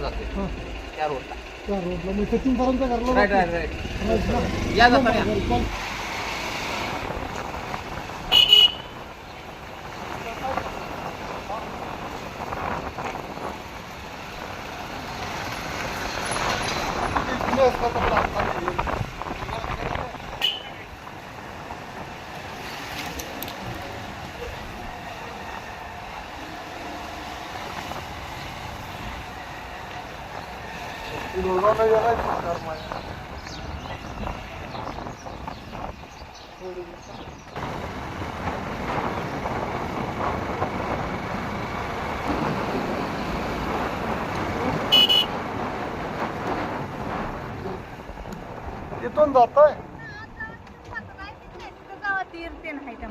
जाते. हां. त्या रोडला त्या रोडला मग सचिनपर्यंत घरला राईट. Right right? या जाताना या. बरं, चल. लोगावला गेलाय सरकार माया. जात आहे तीर्थे नाही का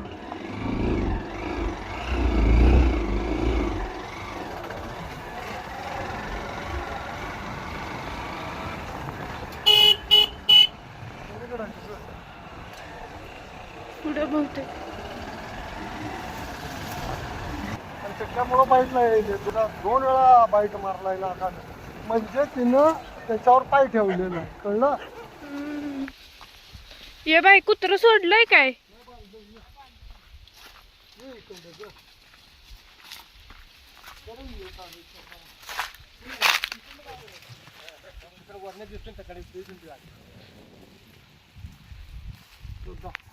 पुढं बहुतेक आणि त्याच्यामुळं बाईट नाही तिला दोन वेळा बाईट मारलाय ना का म्हणजे तिनं त्याच्यावर पाय ठेवलेला. कळलं? ये बाई कुत्र सोडलंय काय?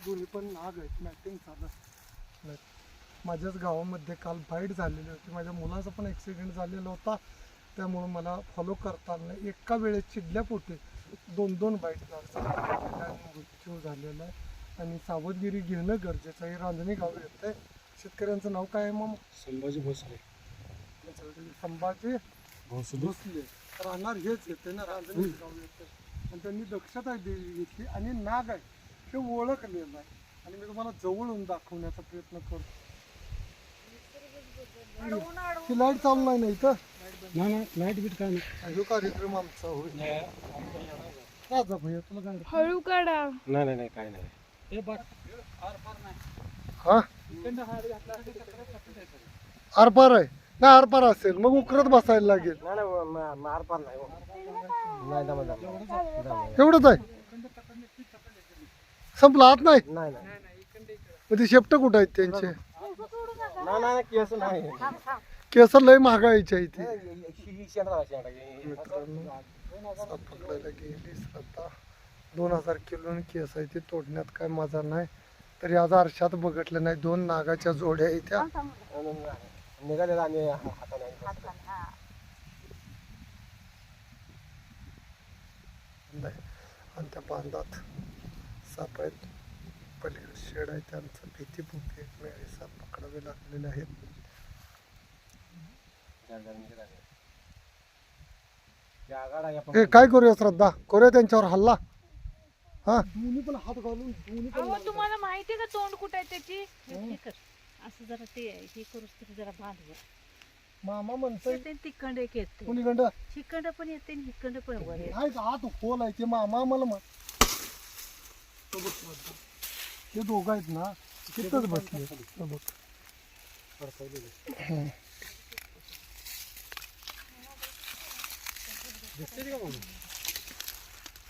दोन्ही पण नाग आहेत. मॅटिंग नाही माझ्याच गावामध्ये काल बाईट झालेली होती. माझ्या मुलाचा पण ॲक्सिडेंट झालेला होता. त्यामुळं मला फॉलो करता आलं नाही एका वेळेस चिडल्यापोटी दोन दोन बाईट झाले. मृत्यू झालेला आहे. आणि सावधगिरी घेणं गरजेचं आहे. रांजणी गाव येत आहे शेतकऱ्यांचं नाव काय आहे मग? संभाजी भोसले. संभाजी भोसले. भोसले. राहणार हेच येते ना रांजणी गाव येते आणि त्यांनी दक्षता घेतली. आणि नाग आहे. हे ओळखलेलं आहे. आणि मी तुम्हाला जवळून दाखवण्याचा प्रयत्न करतो. ती लाइट चालू नाही ना इथं? नाही नाही लाइट बीट काय नाही. हा कार्यक्रम आमचा होईल राजा भैया तुला काय हळू काढा. नाही नाही नाही काय नाही. हा? आरपार आहे. नाही आरपार असेल. मग उकरत बसायला लागेल. नाही नाही मारपार नाही हो. एवढंच आहे. संपला आत नाही? नाही नाही. मग ते शेपट कुठं आहेत त्यांचे? केस नाही. केस लय महागायच्या इथे. ही पकडायला गेली श्रद्धा दोन हजार किलो केस आहे ते तोडण्यात काय मजा नाही. तरी आज आरशात बघितलं नाही दोन नागाच्या जोड्या आहेत त्या. निघालेला आणि. आणि त्या बांधात साप आहेत. पलीकडे शेड आहे त्यांचं भीती भूक एकमेळे पकडावे लागलेले आहेत. ए काय करूया श्रद्धा? करूया त्यांच्यावर हल्ला? हा? दोन्ही पण हात घालून दोन्ही अहो तुम्हाला माहिती का तोंड कुठे आहे त्याची? हे कर असं जरा ते हे करूस तरी जरा मामा म्हणतोय येते तिखंड एक येते. कुणीकडं हिकंड पण येते आणि हिकंड पण वर येते. नाही हात खोल आहे ते मामा आम्हाला म्हण तो बघ श्रद्धा. हे दोघं आहेत ना तिथंच बसले. तो बघ. हं.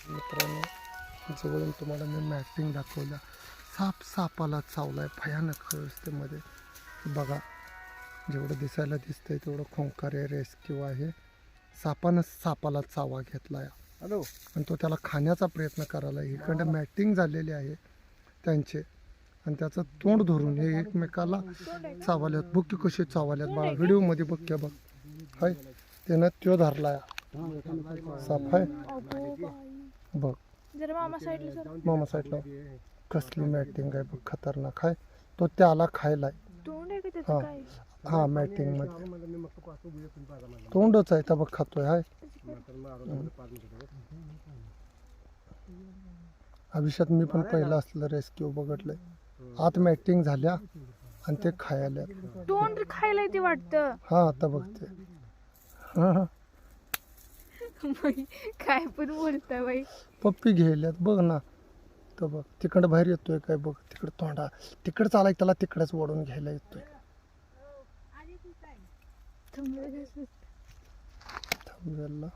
मित्रांनो जवळून तुम्हाला मी मॅपिंग दाखवलं साप सापाला चावलाय भयानक अवस्थेमध्ये. बघा जेवढं दिसायला दिसतंय तेवढं खोंकार रेस्क्यू आहे. सापानं सापाला चावा घेतला हॅलो आणि तो त्याला खाण्याचा प्रयत्न करायला इकडं मॅटिंग झालेली आहे त्यांचे. आणि त्याचं तोंड धरून हे एकमेकाला चावाल्यात. बघ की कसे चावाल्यात बाळा. व्हिडिओमध्ये बघ की बघ. हाय. त्यानं त्यो धरलाय साप आहे बघ. जरा मामा साईडला कसली मॅटिंग आहे बघ. खतरनाक आहे तो त्याला खायलाय. हा. हा मॅटिंगमध्ये. तोंडच आहे त्या बघ खातोय. हाय. आयुष्यात मी पण पहिलं असलेलं रेस्क्यू बघितलंय. आत मॅटिंग झाल्या आणि ते खायला. तोंड खायला ते वाटतं. हा आता बघते. हा. बाई, काय पण बोलता बाई. पप्पी घ्यायल्यात बघ ना. तर बघ तिकडं बाहेर येतोय काय बघ तिकडं तोंडा तिकडं चालाय त्याला तिकडेच ओढून घ्यायला येतोय? वेलला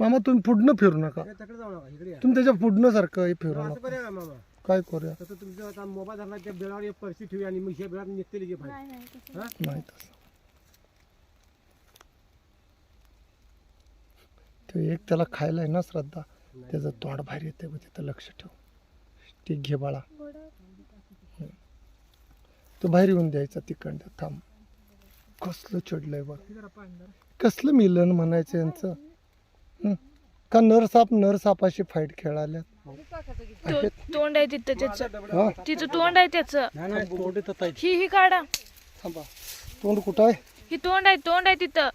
मामा तुम्ही पुढनं फिरू नका. त्याकडे जाऊ नका इकडे या. तुम्ही त्याच्या पुढनं सारखं हे फिरू असं नका. करूया का मामा. काय करूया? तसं तुमचं आता मोबाईल धरला त्या बेळावर एक पर्सी ठेवूया आणि मग ह्या निघते बाहेर. नाही नाही तसं हा? नाही. तसं. ते एक त्याला खायला आहे ना श्रद्धा. त्याचं तोंड बाहेर येते मग तिथं लक्ष ठेव. ते घे बाळा. गोडं. तो बाहेर येऊन द्यायचा तिकडं थांब. कसलं चढलंय बघ. कसलं मिलन म्हणायचं यांचं? हं? का नरसाप नरसापाशी फाईट खेळाल्या तो- तोंड आहे तिथं त्याचं. हा? तिचं तोंड आहे त्याचं. ही ही काढा. थांबा. तोंड कुठं आहे? ही तोंड आहे तोंड आहे तिथं.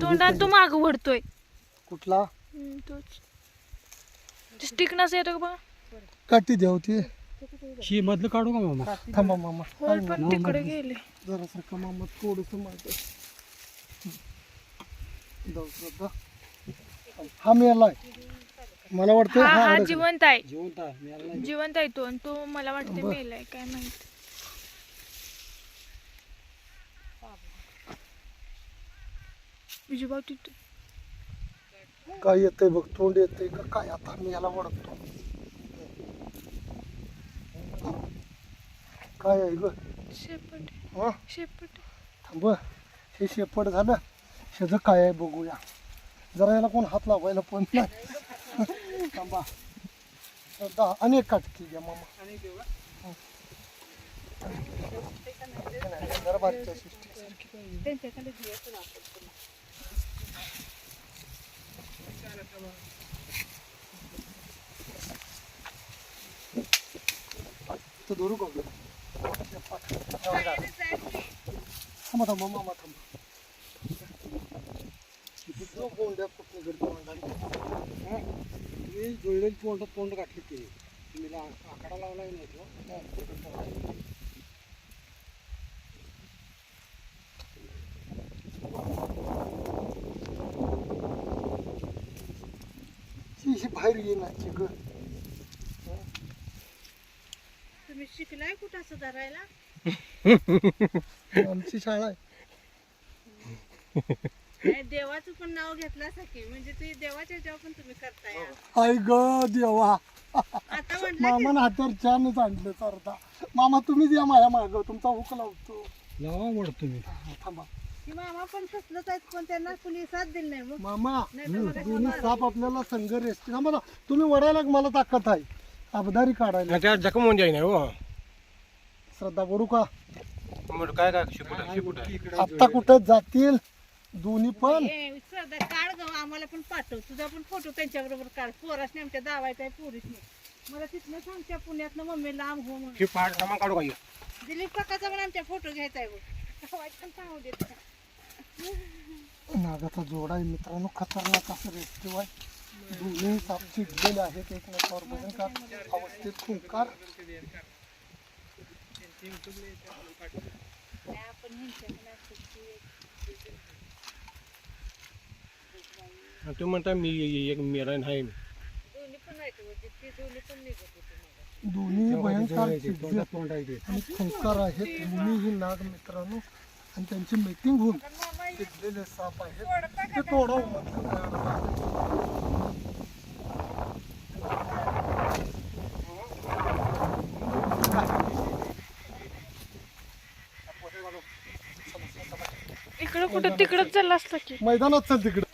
तोंडात तो माग वडतोय कुठला? स्टिक नसं येतो का बघा काठी द्या होती ही मधलं काढू का मामा? थांबा मामा. होय पण तिकडे गेले. जरा सारखं मामा थोडस श्रद्धा हा मेलाय मला वाटतं हा. जिवंत आहे. जिवंत आहे नाही. जिवंत आहे तो आणि तो मला वाटतं बरं. मेलाय काय माहीत. विजूभाऊ तिथं काय येतंय बघ तोंड येतंय का? काय आता मी याला ओळखतो काय आहे ग? शेपट हा? शेपट थांब हे शेपट झालं. ह्याचं काय आहे बघूया जरा याला कोण हात लावायला पण नाही थांबा श्रद्धा अनेक काटकी घ्या मामा हं. नाही, जरा बारीक आहे तो धरू का गं? थांबा थांबा मामा थांबा गोंड्या घडतो तुम्ही जुळलेली तोंड तोंड काढली ते तुम्ही ला- आकडा लावला नाही तो. ही. बाहेर येणार ग. तुम्ही शिकलाय कुठं असं धरायला? आमची शाळा आहे. नाही, देवाचं पण नाव घेतलं म्हणजे तुम्ही देवाच्या जेव्हा पण तुम्ही करताय. आई ग देवा. आता म्हटलं मामानं हातावर छानच आणलं सरता मामा तुम्हीच या माझ्या माग. तुमचा हुक लावतो. लावा वड तुम्ही. थांबा. की मामा पण आहेत पण त्यांना कुणी साथ दिली नाही मग. मामा नाही तर मला दोन्ही साप आपल्याला संघ रेस्ट थांबा ना. तुम्ही वडायला मला ताकद आहे. अबदारी काढायला. त्या जखम होऊन जाई नाही हो. श्रद्धा बरू का? मग काय काय शिकूट शिकूट आता कुठं जातील? दोन्ही पण. ए, काढ ग आम्हाला पण पाठव. तुझा पण फोटो त्यांच्या बरोबर काढ. पोरासने आमच्या दावायचा आहे पोरीसने. मला तिथनं सांगच्या पुण्यातनं मम्मी लांब हो म्हणून. ही पाठ सामान काढू का दिलीप काकाचा पण आमच्या फोटो घ्यायचा आहे बघ. दावायचं पण सांगू देत नागाचा जोडा आहे मित्रांनो खतरनाक असं रेस्क्यू आहे. दोन्ही साप चिडलेले आहेत एकमेकावर भयंकर अवस्थेत खुंकार आपण असं की तुम्ही म्हणता मी एक मेला नाही दोन्ही पण आहेत ते दोन्ही पण निघत होते मला. दोन्ही भयंकर चिडले तोंड आहे ते. आणि खुंकार आहेत दोन्हीही नाग मित्रांनो. आणि त्यांची मीटिंग होऊन साप आहेत. ते काय. इकडं कुठं तिकडंच चालला असता की? मैदानात चल तिकडे.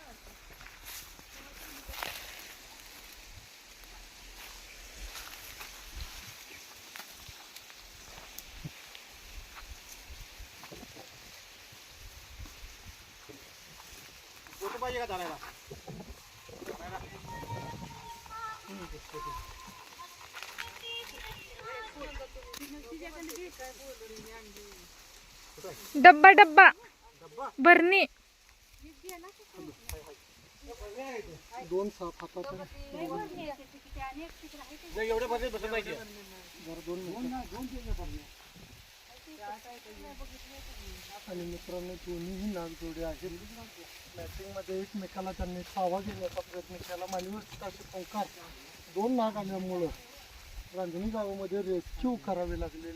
डब्बा डब्बा। भरणी दोन साप एवढे बसत नाही दोन मिनिटं. आणि मित्रांनो दोन्हीही नागजोडे आहेत. मॅचिंग मध्ये एकमेकाला त्यांनी चावा घेण्याचा प्रयत्न केला. मानवी असे पंकार दोन नाग आल्यामुळं रांजनी गाँव मध्य रेस्क्यू करावे लगे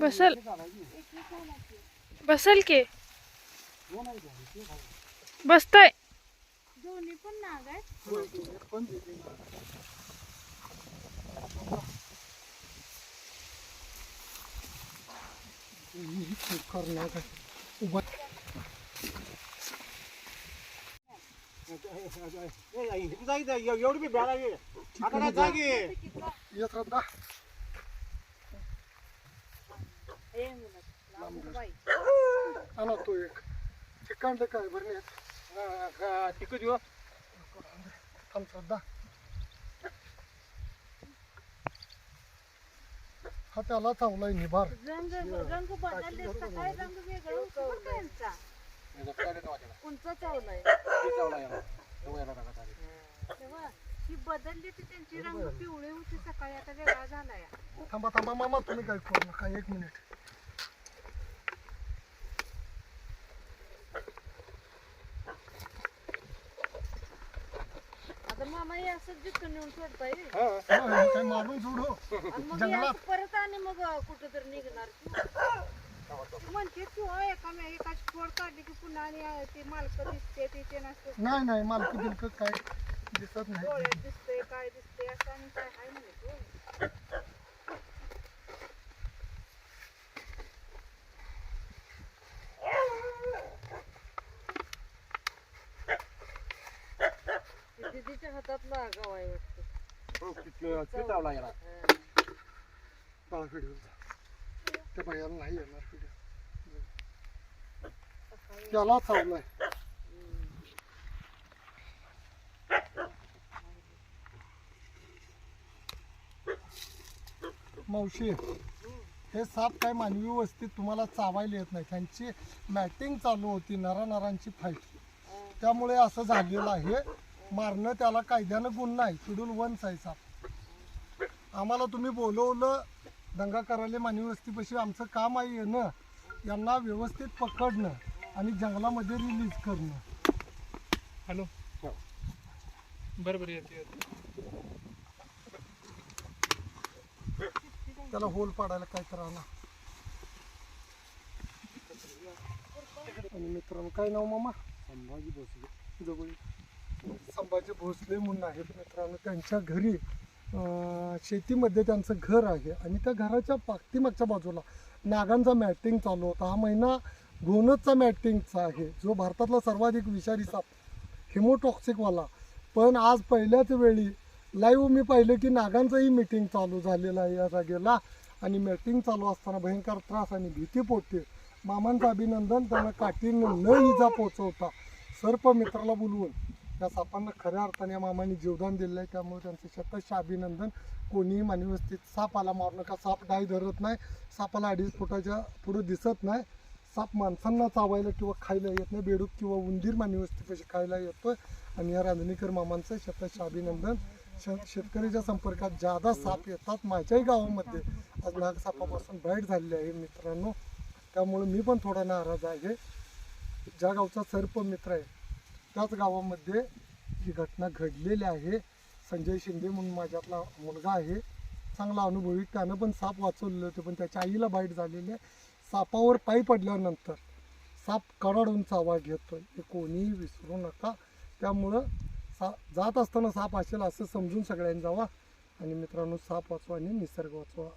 बसल. बसल के. बसता है दोनों पण नाग आहेत. होय, दोन्ही पण उभा आई, इथे जा एवढी बी बॅड आहे आता जागी ये श्रद्धा आणा तो एक ठिकाणलं काय बरं नाही तिकट थांब श्रद्धा हा त्याला चावलाय निभार रंग रंग बदलले सकाळी रंग वेगळं? कोणचा चावलाय? तेव्हा ही बदलली ती त्यांची रंग पिवळे होते सकाळी आता वेगळा झालाय. थांबा थांबा मामा तुम्ही काय करू नका? एक मिनिट. आता मामा हे असं जिथून नेऊन सोडताय. हा, काय मारून सोडू. आणि मग हे जंगलात. असं परत आणि मग कुठं तरी निघणार. म्हणते तू हो एका एकाची फोड काढली की पुन्हा आणि ते मालक दिसते ते ते नसतं. नाही नाही मालकी बिलक काय दिसत नाही. डोळ्यात दिसतंय काय दिसतंय असं आणि काय आहे गाव आहे वाटतं याला बाळा व्हिडिओ त्या बायाला नाही येणार व्हिडिओ त्याला चावलाय मावशी हे साप काय मानवी वस्तीत तुम्हाला चावायला येत नाही. त्यांची मॅटिंग चालू होती नरानरांची फाईट त्यामुळे असं झालेलं आहे. मारणं त्याला कायद्यानं गुन्हा आहे. वन्स आहे साप. आम्हाला तुम्ही बोलवलं दंगा करायला मानवी वस्तीपाशी आमचं काम आहे येणं यांना व्यवस्थित पकडणं आणि जंगलामध्ये रिलीज करणं. हॅलो. बरं बरं येते येते. त्याला होल पाडायला काय करायला आणि मित्रांनो काय नाव मामा? संभाजी भोसले. जवळ संभाजी भोसले म्हणून आहेत मित्रांनो. त्यांच्या घरी शेतीमध्ये त्यांचं घर आहे आणि त्या घराच्या पाठीमागच्या बाजूला नागांचा मॅटिंग चालू होता. हा महिना गोनसचा मॅटिंगचा आहे जो भारतातला सर्वाधिक विषारी साप हिमोटॉक्सिकवाला पण आज पहिल्याच वेळी लाईव्ह मी पाहिलं की नागांचंही मीटिंग चालू झालेलं आहे या जागेला. आणि मॅटिंग चालू असताना भयंकर त्रास आणि भीती पोटते मामांचं अभिनंदन त्यांना काठीनं न इजा पोचवता. सर्प मित्राला बोलवून त्या सापांना खऱ्या अर्थाने या मामाने जीवदान दिलेलं आहे त्यामुळे त्यांचं शतश अभिनंदन. कोणीही मानवस्थित साप आला मारू नका. साप डाय धरत नाही. सापाला अडीच फुटाच्या पुढे दिसत नाही. साप माणसांना चावायला किंवा खायला येत नाही. बेडूक किंवा उंदीर मानवस्थितीपाशी खायला येतोय? आणि या रांजणीकर मामांचं शतश अभिनंदन. श शेतकऱ्याच्या संपर्कात जादा साप येतात माझ्याही गावामध्ये. आज नाग सापापासून बाईट झालेली आहे मित्रांनो. त्यामुळे मी पण थोडा नाराज आहे. ज्या गावचा सर्प मित्र आहे त्याच गावामध्ये ही घटना घडलेली आहे. संजय शिंदे म्हणून माझ्यातला मुलगा आहे. चांगला अनुभवी त्यानं पण साप वाचवलेलं होतं पण त्याच्या आईला बाईट झालेली आहे. सापावर पायी पडल्यानंतर साप कडाडून आवाज घेतो हे कोणीही विसरू नका. त्यामुळं सा जात असताना साप असेल असं समजून सगळ्यांनी जावा. आणि मित्रांनो साप वाचवा आणि निसर्ग वाचवा.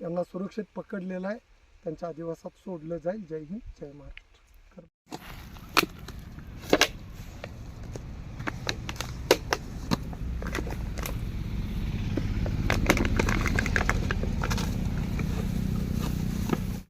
यांना सुरक्षित पकडलेलं आहे. त्यांच्या आदिवासात सोडलं जाईल. जय हिंद जय महाराष्ट्र.